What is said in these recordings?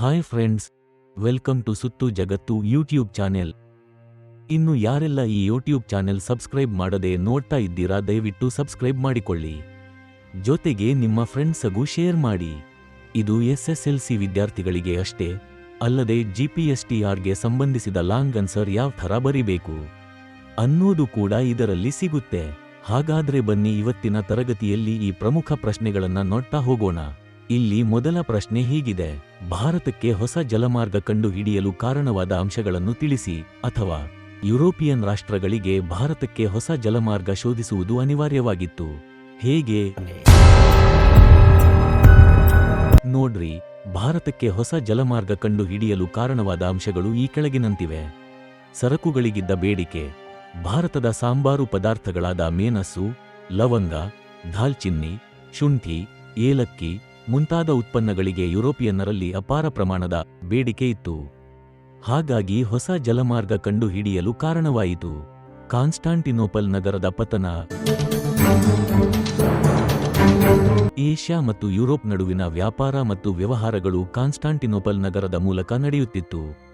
Hi friends welcome to ಸುತ್ತು ಜಗತ್ತು YouTube channel ಇನ್ನು ಯಾರೆಲ್ಲ ಈ ಯೂಟ್ಯೂಬ್ ಚಾನೆಲ್ ಸಬ್ಸ್ಕ್ರೈಬ್ ಮಾಡದೆ ನೋಡ್ತಾ ಇದ್ದೀರಾ, ದಯವಿಟ್ಟು ಸಬ್ಸ್ಕ್ರೈಬ್ ಮಾಡಿಕೊಳ್ಳಿ. ಜೊತೆಗೆ ನಿಮ್ಮ ಫ್ರೆಂಡ್ಸಗೂ ಶೇರ್ ಮಾಡಿ. ಇದು ಎಸ್ಎಸ್ಎಲ್ಸಿ ವಿದ್ಯಾರ್ಥಿಗಳಿಗೆ ಅಷ್ಟೇ ಅಲ್ಲದೆ ಜಿ ಪಿ ಎಸ್ ಟಿ ಆರ್ಗೆ ಸಂಬಂಧಿಸಿದ ಲಾಂಗ್ ಆನ್ಸರ್ ಯಾವ ಥರ ಬರಿಬೇಕು ಅನ್ನೋದು ಕೂಡ ಇದರಲ್ಲಿ ಸಿಗುತ್ತೆ. ಹಾಗಾದ್ರೆ ಬನ್ನಿ ಇವತ್ತಿನ ತರಗತಿಯಲ್ಲಿ ಈ ಪ್ರಮುಖ ಪ್ರಶ್ನೆಗಳನ್ನು ನೋಡ್ತಾ ಹೋಗೋಣ. ಇಲ್ಲಿ ಮೊದಲ ಪ್ರಶ್ನೆ ಹೀಗಿದೆ. ಭಾರತಕ್ಕೆ ಹೊಸ ಜಲಮಾರ್ಗ ಕಂಡು ಹಿಡಿಯಲು ಕಾರಣವಾದ ಅಂಶಗಳನ್ನು ತಿಳಿಸಿ, ಅಥವಾ ಯುರೋಪಿಯನ್ ರಾಷ್ಟ್ರಗಳಿಗೆ ಭಾರತಕ್ಕೆ ಹೊಸ ಜಲಮಾರ್ಗ ಶೋಧಿಸುವುದು ಅನಿವಾರ್ಯವಾಗಿತ್ತು. ಹೇಗೆ? ನೋಡ್ರಿ, ಭಾರತಕ್ಕೆ ಹೊಸ ಜಲಮಾರ್ಗ ಕಂಡು ಹಿಡಿಯಲು ಕಾರಣವಾದ ಅಂಶಗಳು ಈ ಕೆಳಗಿನಂತಿವೆ. ಸರಕುಗಳಿಗಿದ್ದ ಬೇಡಿಕೆ, ಭಾರತದ ಸಾಂಬಾರು ಪದಾರ್ಥಗಳಾದ ಮೇನಸ್ಸು, ಲವಂಗ, ದಾಲ್ಚಿನ್ನಿ, ಶುಂಠಿ, ಏಲಕ್ಕಿ ಮುಂತಾದ ಉತ್ಪನ್ನಗಳಿಗೆ ಯುರೋಪಿಯನ್ನರಲ್ಲಿ ಅಪಾರ ಪ್ರಮಾಣದ ಬೇಡಿಕೆ ಇತ್ತು. ಹಾಗಾಗಿ ಹೊಸ ಜಲಮಾರ್ಗ ಕಂಡುಹಿಡಿಯಲು ಕಾರಣವಾಯಿತು. ಕಾನ್ಸ್ಟಾಂಟಿನೋಪಲ್ ನಗರದ ಪತನ. ಏಷ್ಯಾ ಮತ್ತು ಯುರೋಪ್ ನಡುವಿನ ವ್ಯಾಪಾರ ಮತ್ತು ವ್ಯವಹಾರಗಳು ಕಾನ್ಸ್ಟಾಂಟಿನೋಪಲ್ ನಗರದ ಮೂಲಕ ನಡೆಯುತ್ತಿತ್ತು.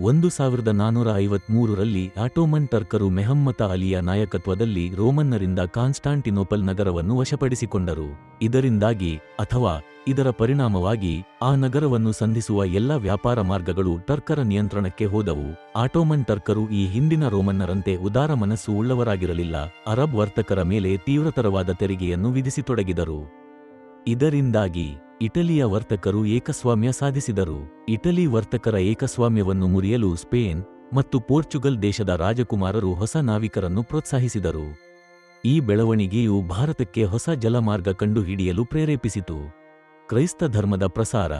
ಒಂದು ಸಾವಿರದ ನಾನೂರ ಐವತ್ಮೂರರಲ್ಲಿ ಆಟೋಮನ್ ಟರ್ಕರು ಮೆಹಮ್ಮತ ಅಲಿಯ ನಾಯಕತ್ವದಲ್ಲಿ ರೋಮನ್ನರಿಂದ ಕಾನ್ಸ್ಟಾಂಟಿನೋಪಲ್ ನಗರವನ್ನು ವಶಪಡಿಸಿಕೊಂಡರು. ಇದರಿಂದಾಗಿ, ಅಥವಾ ಇದರ ಪರಿಣಾಮವಾಗಿ ಆ ನಗರವನ್ನು ಸಂಧಿಸುವ ಎಲ್ಲ ವ್ಯಾಪಾರ ಮಾರ್ಗಗಳು ಟರ್ಕರ ನಿಯಂತ್ರಣಕ್ಕೆ ಹೋದವು. ಆಟೋಮನ್ ಟರ್ಕರು ಈ ಹಿಂದಿನ ರೋಮನ್ನರಂತೆ ಉದಾರ ಮನಸ್ಸು ಉಳ್ಳವರಾಗಿರಲಿಲ್ಲ. ಅರಬ್ ವರ್ತಕರ ಮೇಲೆ ತೀವ್ರತರವಾದ ತೆರಿಗೆಯನ್ನು ವಿಧಿಸಿತೊಡಗಿದರು. ಇದರಿಂದಾಗಿ ಇಟಲಿಯ ವರ್ತಕರು ಏಕಸ್ವಾಮ್ಯ ಸಾಧಿಸಿದರು. ಇಟಲಿ ವರ್ತಕರ ಏಕಸ್ವಾಮ್ಯವನ್ನು ಮುರಿಯಲು ಸ್ಪೇನ್ ಮತ್ತು ಪೋರ್ಚುಗಲ್ ದೇಶದ ರಾಜಕುಮಾರರು ಹೊಸ ನಾವಿಕರನ್ನು ಪ್ರೋತ್ಸಾಹಿಸಿದರು. ಈ ಬೆಳವಣಿಗೆಯು ಭಾರತಕ್ಕೆ ಹೊಸ ಜಲಮಾರ್ಗ ಕಂಡುಹಿಡಿಯಲು ಪ್ರೇರೇಪಿಸಿತು. ಕ್ರೈಸ್ತ ಧರ್ಮದ ಪ್ರಸಾರ.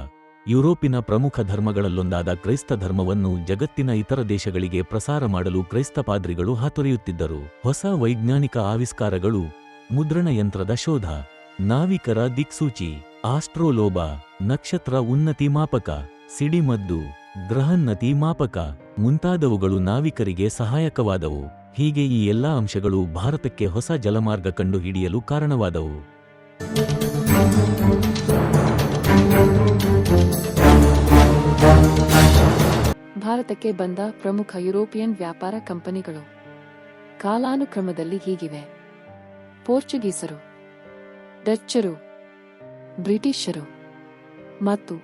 ಯುರೋಪಿನ ಪ್ರಮುಖ ಧರ್ಮಗಳಲ್ಲೊಂದಾದ ಕ್ರೈಸ್ತ ಧರ್ಮವನ್ನು ಜಗತ್ತಿನ ಇತರ ದೇಶಗಳಿಗೆ ಪ್ರಸಾರ ಮಾಡಲು ಕ್ರೈಸ್ತ ಪಾದ್ರಿಗಳು ಹಾತೊರೆಯುತ್ತಿದ್ದರು. ಹೊಸ ವೈಜ್ಞಾನಿಕ ಆವಿಷ್ಕಾರಗಳು. ಮುದ್ರಣ ಯಂತ್ರದ ಶೋಧ. ನಾವಿಕರ ದಿಕ್ಸೂಚಿ. ಆಸ್ಟ್ರೋಲೋಬ. ನಕ್ಷತ್ರ ಉನ್ನತಿ ಮಾಪಕ. ಸಿಡಿಮದ್ದು ಗ್ರಹನ್ನತಿ ಮಾಪಕ. ಮುಂತಾದವುಗಳು ನಾವಿಕರಿಗೆ ಸಹಾಯಕವಾದವು. ಹೀಗೆ ಈ ಎಲ್ಲಾ ಅಂಶಗಳು ಭಾರತಕ್ಕೆ ಹೊಸ ಜಲಮಾರ್ಗ ಕಂಡುಹಿಡಿಯಲು ಕಾರಣವಾದವು. ಭಾರತಕ್ಕೆ ಬಂದ ಪ್ರಮುಖ ಯುರೋಪಿಯನ್ ವ್ಯಾಪಾರ ಕಂಪನಿಗಳು. ಕಾಲಾನುಕ್ರಮದಲ್ಲಿ ಹೀಗಿವೆ. ಪೋರ್ಚುಗೀಸರು, ಡಚ್ಚರು, ಬ್ರಿಟಿಷರು ಮತ್ತು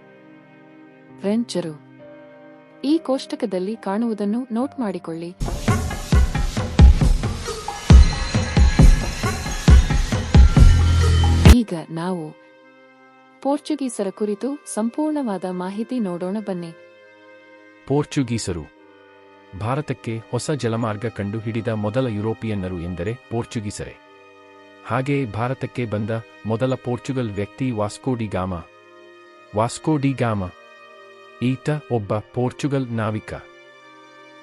ಫ್ರೆಂಚರು. ಈ ಕೋಷ್ಟಕದಲ್ಲಿ ಕಾಣುವುದನ್ನು ನೋಟ್ ಮಾಡಿಕೊಳ್ಳಿ. ಈಗ ನಾವು ಪೋರ್ಚುಗೀಸರ ಕುರಿತು ಸಂಪೂರ್ಣವಾದ ಮಾಹಿತಿ ನೋಡೋಣ ಬನ್ನಿ. ಪೋರ್ಚುಗೀಸರು. ಭಾರತಕ್ಕೆ ಹೊಸ ಜಲಮಾರ್ಗ ಕಂಡುಹಿಡಿದ ಮೊದಲ ಯುರೋಪಿಯನ್ನರು ಎಂದರೆ ಪೋರ್ಚುಗೀಸರೇ. ಹಾಗೆಯೇ ಭಾರತಕ್ಕೆ ಬಂದ ಮೊದಲ ಪೋರ್ಚುಗಲ್ ವ್ಯಕ್ತಿ ವಾಸ್ಕೋಡಿ ಗಾಮ. ವಾಸ್ಕೋಡಿ ಗಾಮ. ಈತ ಒಬ್ಬ ಪೋರ್ಚುಗಲ್ ನಾವಿಕ.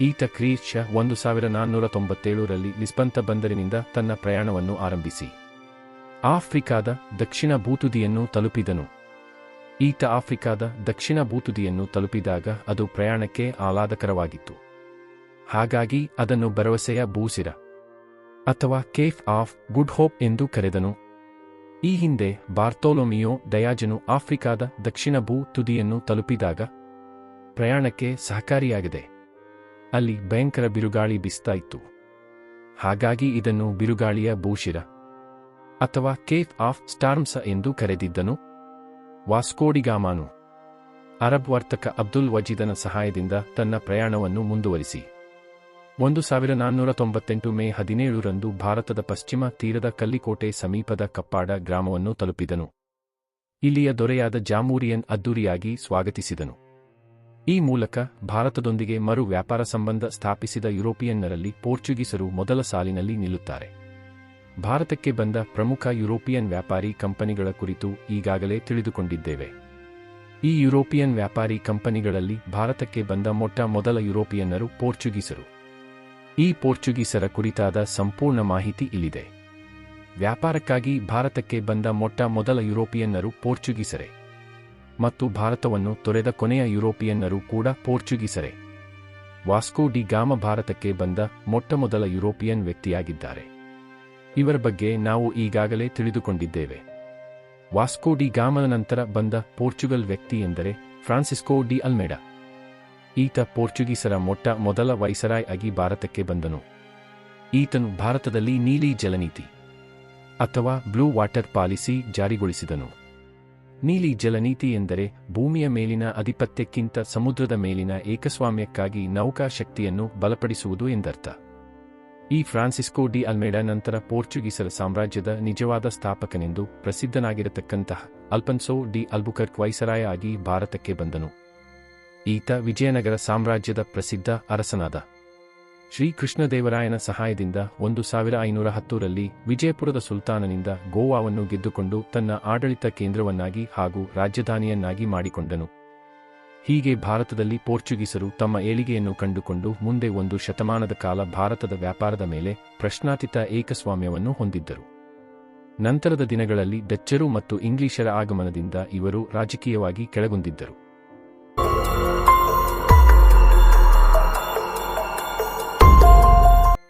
ಈತ ಕ್ರೀಶ ಒಂದು ಸಾವಿರ ನಾನ್ನೂರ ತೊಂಬತ್ತೇಳರಲ್ಲಿ ಲಿಸ್ಬಂತ ಬಂದರಿನಿಂದ ತನ್ನ ಪ್ರಯಾಣವನ್ನು ಆರಂಭಿಸಿ. ಆಫ್ರಿಕಾದ ದಕ್ಷಿಣ ಭೂತುದಿಯನ್ನು ತಲುಪಿದನು. ಈತ ಆಫ್ರಿಕಾದ ದಕ್ಷಿಣ ಭೂತುದಿಯನ್ನು ತಲುಪಿದಾಗ ಅದು ಪ್ರಯಾಣಕ್ಕೆ ಆಹ್ಲಾದಕರವಾಗಿತ್ತು. ಹಾಗಾಗಿ ಅದನ್ನು ಭರವಸೆಯ ಬೂಸಿರ ಅಥವಾ ಕೇಫ್ ಆಫ್ ಗುಡ್ ಹೋಪ್ ಎಂದು ಕರೆದನು. ಈ ಹಿಂದೆ ಬಾರ್ತೋಲೊಮಿಯೋ ಡಯಾಜನು ಆಫ್ರಿಕಾದ ದಕ್ಷಿಣ ಭೂ ತುದಿಯನ್ನು ತಲುಪಿದಾಗ ಪ್ರಯಾಣಕ್ಕೆ ಸಹಕಾರಿಯಾಗಿದೆ. ಅಲ್ಲಿ ಭಯಂಕರ ಬಿರುಗಾಳಿ ಬಿಸ್ತಾ ಇತ್ತು. ಹಾಗಾಗಿ ಇದನ್ನು ಬಿರುಗಾಳಿಯ ಭೂಶಿರ ಅಥವಾ ಕೇಫ್ ಆಫ್ ಸ್ಟಾರ್ಮ್ಸ ಎಂದು ಕರೆದಿದ್ದನು. ವಾಸ್ಕೋಡಿಗಾಮಾನು. ಅರಬ್ ವರ್ತಕ ಅಬ್ದುಲ್ ವಜೀದನ ಸಹಾಯದಿಂದ ತನ್ನ ಪ್ರಯಾಣವನ್ನು ಮುಂದುವರಿಸಿ. ಒಂದು ಸಾವಿರ ನಾನ್ನೂರ ತೊಂಬತ್ತೆಂಟು ಮೇ ಹದಿನೇಳರಂದು ಭಾರತದ ಪಶ್ಚಿಮ ತೀರದ ಕಲ್ಲಿಕೋಟೆ ಸಮೀಪದ ಕಪ್ಪಾಡ ಗ್ರಾಮವನ್ನು ತಲುಪಿದನು. ಇಲ್ಲಿಯ ದೊರೆಯಾದ ಜಾಮೂರಿಯನ್ ಅದ್ದೂರಿಯಾಗಿ ಸ್ವಾಗತಿಸಿದನು. ಈ ಮೂಲಕ ಭಾರತದೊಂದಿಗೆ ಮರು ವ್ಯಾಪಾರ ಸಂಬಂಧ ಸ್ಥಾಪಿಸಿದ ಯುರೋಪಿಯನ್ನರಲ್ಲಿ ಪೋರ್ಚುಗೀಸರು ಮೊದಲ ಸಾಲಿನಲ್ಲಿ ನಿಲ್ಲುತ್ತಾರೆ. ಭಾರತಕ್ಕೆ ಬಂದ ಪ್ರಮುಖ ಯುರೋಪಿಯನ್ ವ್ಯಾಪಾರಿ ಕಂಪನಿಗಳ ಕುರಿತು ಈಗಾಗಲೇ ತಿಳಿದುಕೊಂಡಿದ್ದೇವೆ. ಈ ಯುರೋಪಿಯನ್ ವ್ಯಾಪಾರಿ ಕಂಪನಿಗಳಲ್ಲಿ ಭಾರತಕ್ಕೆ ಬಂದ ಮೊಟ್ಟ ಮೊದಲ ಯುರೋಪಿಯನ್ನರು ಪೋರ್ಚುಗೀಸರು. ಈ ಪೋರ್ಚುಗೀಸರ ಕುರಿತಾದ ಸಂಪೂರ್ಣ ಮಾಹಿತಿ ಇಲ್ಲಿದೆ. ವ್ಯಾಪಾರಕ್ಕಾಗಿ ಭಾರತಕ್ಕೆ ಬಂದ ಮೊಟ್ಟ ಮೊದಲ ಯುರೋಪಿಯನ್ನರು ಪೋರ್ಚುಗೀಸರೇ. ಮತ್ತು ಭಾರತವನ್ನು ತೊರೆದ ಕೊನೆಯ ಯುರೋಪಿಯನ್ನರು ಕೂಡ ಪೋರ್ಚುಗೀಸರೇ. ವಾಸ್ಕೋ ಡಿ ಗಾಮ ಭಾರತಕ್ಕೆ ಬಂದ ಮೊಟ್ಟಮೊದಲ ಯುರೋಪಿಯನ್ ವ್ಯಕ್ತಿಯಾಗಿದ್ದಾರೆ. ಇವರ ಬಗ್ಗೆ ನಾವು ಈಗಾಗಲೇ ತಿಳಿದುಕೊಂಡಿದ್ದೇವೆ. ವಾಸ್ಕೋ ಡಿ ಗಾಮನ ನಂತರ ಬಂದ ಪೋರ್ಚುಗಲ್ ವ್ಯಕ್ತಿ ಎಂದರೆ ಫ್ರಾನ್ಸಿಸ್ಕೋ ಡಿ ಅಲ್ಮೇಡಾ. ಈತ ಪೋರ್ಚುಗೀಸರ ಮೊಟ್ಟ ಮೊದಲ ವೈಸರಾಯ್ ಆಗಿ ಭಾರತಕ್ಕೆ ಬಂದನು. ಈತನು ಭಾರತದಲ್ಲಿ ನೀಲಿ ಜಲನೀತಿ ಅಥವಾ ಬ್ಲೂ ವಾಟರ್ ಪಾಲಿಸಿ ಜಾರಿಗೊಳಿಸಿದನು. ನೀಲಿ ಜಲನೀತಿ ಎಂದರೆ ಭೂಮಿಯ ಮೇಲಿನ ಅಧಿಪತ್ಯಕ್ಕಿಂತ ಸಮುದ್ರದ ಮೇಲಿನ ಏಕಸ್ವಾಮ್ಯಕ್ಕಾಗಿ ನೌಕಾ ಶಕ್ತಿಯನ್ನು ಬಲಪಡಿಸುವುದು ಎಂದರ್ಥ. ಈ ಫ್ರಾನ್ಸಿಸ್ಕೋ ಡಿ ಅಲ್ಮೇಡಾ ನಂತರ ಪೋರ್ಚುಗೀಸರ ಸಾಮ್ರಾಜ್ಯದ ನಿಜವಾದ ಸ್ಥಾಪಕನೆಂದು ಪ್ರಸಿದ್ಧನಾಗಿರತಕ್ಕಂತಹ ಅಲ್ಪನ್ಸೋ ಡಿ ಅಲ್ಬುಕರ್ಕ್ ವೈಸರಾಯ ಆಗಿ ಭಾರತಕ್ಕೆ ಬಂದನು. ಈತ ವಿಜಯನಗರ ಸಾಮ್ರಾಜ್ಯದ ಪ್ರಸಿದ್ಧ ಅರಸನಾದ. ಶ್ರೀಕೃಷ್ಣದೇವರಾಯನ ಸಹಾಯದಿಂದ ಒಂದು ಸಾವಿರ ಐನೂರ ಹತ್ತರಲ್ಲಿ ವಿಜಯಪುರದ ಸುಲ್ತಾನನಿಂದ ಗೋವಾವನ್ನು ಗೆದ್ದುಕೊಂಡು ತನ್ನ ಆಡಳಿತ ಕೇಂದ್ರವನ್ನಾಗಿ ಹಾಗೂ ರಾಜಧಾನಿಯನ್ನಾಗಿ ಮಾಡಿಕೊಂಡನು. ಹೀಗೆ ಭಾರತದಲ್ಲಿ ಪೋರ್ಚುಗೀಸರು ತಮ್ಮ ಏಳಿಗೆಯನ್ನು ಕಂಡುಕೊಂಡು ಮುಂದೆ ಒಂದು ಶತಮಾನದ ಕಾಲ ಭಾರತದ ವ್ಯಾಪಾರದ ಮೇಲೆ ಪ್ರಶ್ನಾತೀತ ಏಕಸ್ವಾಮ್ಯವನ್ನು ಹೊಂದಿದ್ದರು. ನಂತರದ ದಿನಗಳಲ್ಲಿ ಡಚ್ಚರು ಮತ್ತು ಇಂಗ್ಲಿಷರ ಆಗಮನದಿಂದ ಇವರು ರಾಜಕೀಯವಾಗಿ ಕೆಳಗೊಂಡಿದ್ದರು.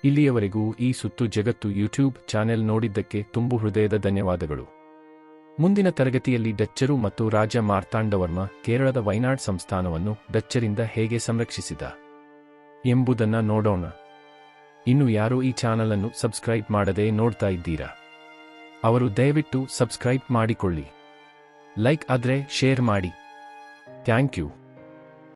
ಇಲ್ಲಿಯವರೆಗೂ ಈ ಸುತ್ತು ಜಗತ್ತು ಯೂಟ್ಯೂಬ್ ಚಾನೆಲ್ ನೋಡಿದ್ದಕ್ಕೆ ತುಂಬು ಹೃದಯದ ಧನ್ಯವಾದಗಳು. ಮುಂದಿನ ತರಗತಿಯಲ್ಲಿ ಡಚ್ಚರು ಮತ್ತು ರಾಜ ಮಾರ್ತಾಂಡವರ್ಮ ಕೇರಳದ ವೈನಾಡ್ ಸಂಸ್ಥಾನವನ್ನು ಡಚ್ಚರಿಂದ ಹೇಗೆ ಸಂರಕ್ಷಿಸಿದ ಎಂಬುದನ್ನು ನೋಡೋಣ. ಇನ್ನು ಯಾರೂ ಈ ಚಾನಲ್ ಅನ್ನು ಸಬ್ಸ್ಕ್ರೈಬ್ ಮಾಡದೆ ನೋಡ್ತಾ ಇದ್ದೀರಾ? ಅವರು ದಯವಿಟ್ಟು ಸಬ್ಸ್ಕ್ರೈಬ್ ಮಾಡಿಕೊಳ್ಳಿ. ಲೈಕ್ ಆದ್ರೆ ಶೇರ್ ಮಾಡಿ. Thank you.